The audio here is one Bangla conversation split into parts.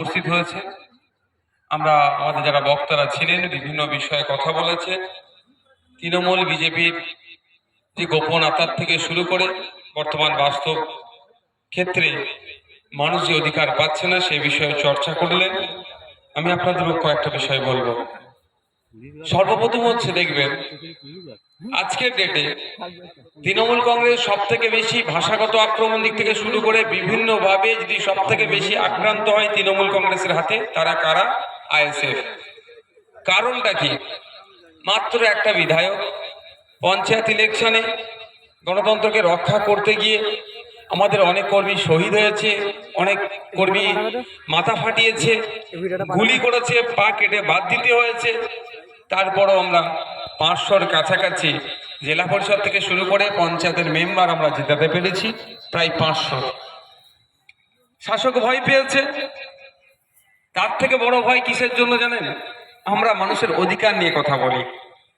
উপস্থিত হয়েছে। আমরা আমাদের যারা বক্তারা ছিলেন, বিভিন্ন বিষয়ে কথা বলেছে। তৃণমূল বিজেপির যে গোপন আতার থেকে শুরু করে বর্তমান বাস্তব ক্ষেত্রে মানুষ যে অধিকার পাচ্ছে না, সে বিষয়ে চর্চা করলেন। আমি আপনাদেরও কয়েকটা বিষয় বলব। সর্বপ্রথম হচ্ছে দেখবেন, আজকের ডেটে তৃণমূল কংগ্রেস সব থেকে বেশি ভাষাগত আক্রমণ দিক থেকে শুরু করে বিভিন্ন ভাবে যদি সব থেকে বেশি আক্রান্ত হয় তৃণমূল কংগ্রেসের হাতে, তারা কারা? আইএসএফ। কারণটা কি? মাত্র একটা বিধায়ক পঞ্চায়েত ইলেকশনে গণতন্ত্রকে রক্ষা করতে গিয়ে আমাদের অনেক কর্মী শহীদ হয়েছে, অনেক কর্মী মাথা ফাটিয়েছে, গুলি করেছে, পা কেটে বাদ দিতে হয়েছে। তারপরও আমরা পাঁচশোর কাছাকাছি জেলা পরিষদ থেকে শুরু করে পঞ্চায়েতের মেম্বার আমরা জেতাতে পেরেছি, প্রায় পাঁচশো। শাসক ভয় পেয়েছে। তার থেকে বড় ভয় কিসের জন্য জানেন? আমরা মানুষের অধিকার নিয়ে কথা বলি।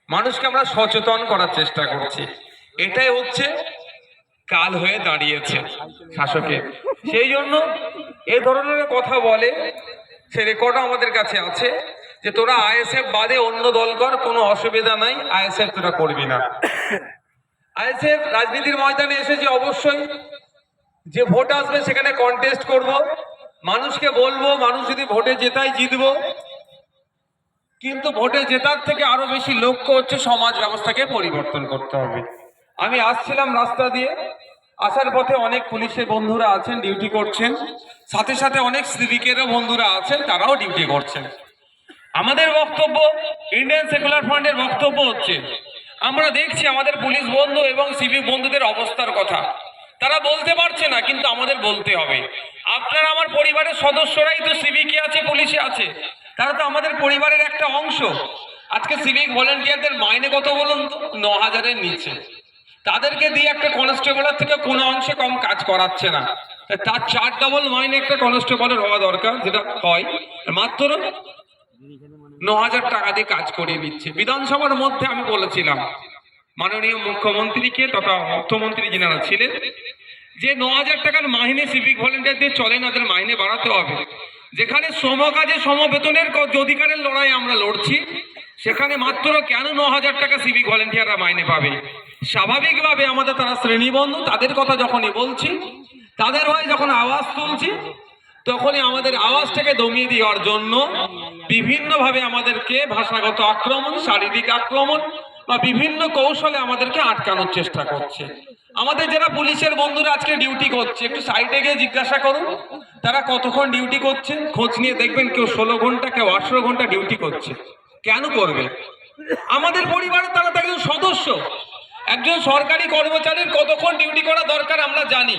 মানুষকে আমরা সচেতন করার চেষ্টা করছি। এটাই হচ্ছে কাল হয়ে দাঁড়িয়েছে শাসকের। সেই জন্য এ ধরনের কথা বলে, সে রেকর্ড আমাদের কাছে আছে। যে তোরা আইএসএফ বাদে অন্য দল কর, কোনো অসুবিধা নাই, আইএসএফ তোরা করবি না। আইএসএফ রাজনীতির ময়দানে এসেছে অবশ্যই। যে ভোট আসবে সেখানে কন্টেস্ট করব। মানুষকে বলব, মানুষ যদি ভোটে জেতাই জিতবো। কিন্তু ভোটে জেতার থেকে আরও বেশি লক্ষ্য হচ্ছে সমাজ ব্যবস্থাকে পরিবর্তন করতে হবে। আমি আসছিলাম রাস্তা দিয়ে। আসার পথে অনেক পুলিশের বন্ধুরা আছেন, ডিউটি করছেন। সাথে সাথে অনেক সিভিকেরও বন্ধুরা আছেন, তারাও ডিউটি করছেন। আমাদের বক্তব্য ইন্ডিয়ান সেকুলার ফ্রন্টের বক্তব্য হচ্ছে, আমরা দেখছি আমাদের পুলিশ বন্ধু এবং সিভিক বন্ধুদের অবস্থার কথা। তারা বলতে পারছে না, কিন্তু আমাদের বলতে হবে। আপনার আমার পরিবারের সদস্যরাই তো সিভিকে আছে পুলিশে আছে। তারা তো আমাদের পরিবারের একটা অংশ। আজকে সিভিক ভলেন্টিয়ারদের মাইনে কত বলুন তো? ন হাজারের নিচে। তাদেরকে দিয়ে একটা কনস্টেবলের থেকে কোনো অংশে কম কাজ করাচ্ছে না। তার চার ডবল মাইনে একটা কনস্টেবলের হওয়া দরকার, যেটা হয়। মাত্র ন হাজার টাকা দিয়ে কাজ করিয়ে দিচ্ছে। বিধানসভার মধ্যে আমি বলেছিলাম, মাননীয় মুখ্যমন্ত্রীকে তথা অর্থমন্ত্রী যিনারা ছিলেন, যে ন হাজার টাকার মাইনে সিভিক ভলেন্টিয়ারদের চলে না, তাদের মাইনে বাড়াতে হবে। যেখানে সমকাজে সমবেতনের ক- অধিকারের লড়াই আমরা লড়ছি, সেখানে মাত্র কেন ন হাজার টাকা সিভিক ভলেন্টিয়াররা মাইনে পাবে? স্বাভাবিকভাবে আমাদের তারা শ্রেণীবন্ধু, তাদের কথা যখনই বলছি, তাদের হয়ে যখন আওয়াজ তুলছি তখনই আমাদের আওয়াজটাকে দমিয়ে দেওয়ার জন্য বিভিন্নভাবে আমাদেরকে ভাষাগত আক্রমণ, শারীরিক আক্রমণ বা বিভিন্ন কৌশলে আমাদেরকে আটকানোর চেষ্টা করছে। আমাদের যারা পুলিশের বন্ধুরা আজকে ডিউটি করছে, একটু সাইডে গিয়ে জিজ্ঞাসা করুন, তারা কতক্ষণ ডিউটি করছে? খোঁজ নিয়ে দেখবেন কেউ ষোলো ঘণ্টা, কেউ আঠেরো ঘণ্টা ডিউটি করছে। কেন করবে? আমাদের পরিবারের তারা তো একজন সদস্য। একজন সরকারি কর্মচারীর কতক্ষণ ডিউটি করা দরকার আমরা জানি।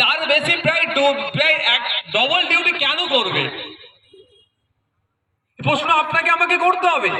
তার বেশি প্রায় প্রায় এক ডবল ডিউটি কেন করবে? প্রশ্ন আপনাকে আমাকে করতে হবে।